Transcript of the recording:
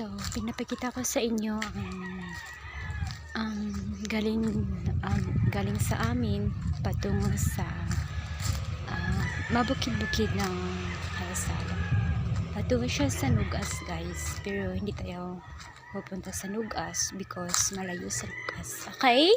So, pinapakita ko sa inyo ang ang galing ang galing sa amin patungo sa ah, mabukid-bukid ng kalsada. Patungo siya sa Nugas, guys. Pero hindi tayo pupunta sa Nugas because malayo sa Nugas. Okay?